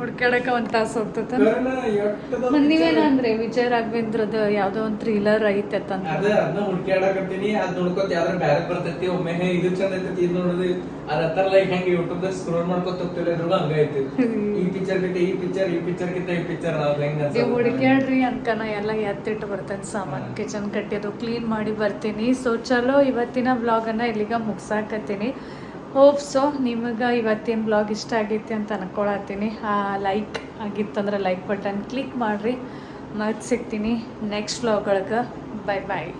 ಹುಡ್ಕ್ಯಾಡಕ್ಕೆ ಒಂದು ತಾಸು ಎಟ್ಟದ ಮತ್ ನೀವೇನಂದ್ರೆ ವಿಜಯ್ ರಾಘವೇಂದ್ರದ ಯಾವ್ದೋ ಒಂದು ಥ್ರಿಲ್ಲರ್ ಐತೆ ಅದ ಅದನ್ನ ಹುಡುಕಾಡಕತ್ತೀನಿ ಅದ್ ನೋಡ್ಕೊತ ಯಾವ್ದಾರ ಬ್ಯಾರೆ ಬರ್ತೈತಿ ಒಮ್ಮೆ ಇದು ಚಂದ ಐತಿ ಇದು ನೋಡುದು ಅದ ಹತ್ತರ ಲೈಕ್ ಹೆಂಗೆ ಯೂಟ್ಯೂಬ್ ದಾಗ ಸ್ಕ್ರೋಲ್ ಮಾಡ್ಕೊತ ಹೋಗ್ತಿಲ್ಲ ಇದ್ರೂ ಹಂಗ ಐತಿ. ಈ ಪಿಕ್ಚರ್ ಕಿತ್ತ ಈ ಪಿಕ್ಚರ್ ಈ ಪಿಕ್ಚರ್ ಕಿಂತ ಈ ಪಿಕ್ಚರ್ ಹೆಂಗ ನೀವು ಹುಡುಕ್ಯಾಡ್ರಿ ಅನ್ಕನ ಎಲ್ಲ ಎತ್ತಿಟ್ಟು ಬರ್ತೇನೆ ಸಾಮಾನು. ಕಿಚನ್ ಕಟ್ಟಿದು ಕ್ಲೀನ್ ಮಾಡಿ ಬರ್ತೀನಿ. ಸೊ ಚಲೋ ಇವತ್ತಿನ ವ್ಲಾಗನ್ನು ಇಲ್ಲಿಗ ಮುಗ್ಸಾಕತ್ತೀನಿ. ಹೋಪ್ ಸೊ ನಿಮಗೆ ಇವತ್ತಿನ ಬ್ಲಾಗ್ ಇಷ್ಟ ಆಗೈತಿ ಅಂತ ಅನ್ಕೊಳತ್ತೀನಿ. ಲೈಕ್ ಆಗಿತ್ತಂದ್ರೆ ಲೈಕ್ ಬಟನ್ ಕ್ಲಿಕ್ ಮಾಡಿರಿ. ಮತ್ತೆ ಸಿಗ್ತೀನಿ ನೆಕ್ಸ್ಟ್ ಬ್ಲಾಗ್ ಒಳಗೆ. ಬಾಯ್ ಬಾಯ್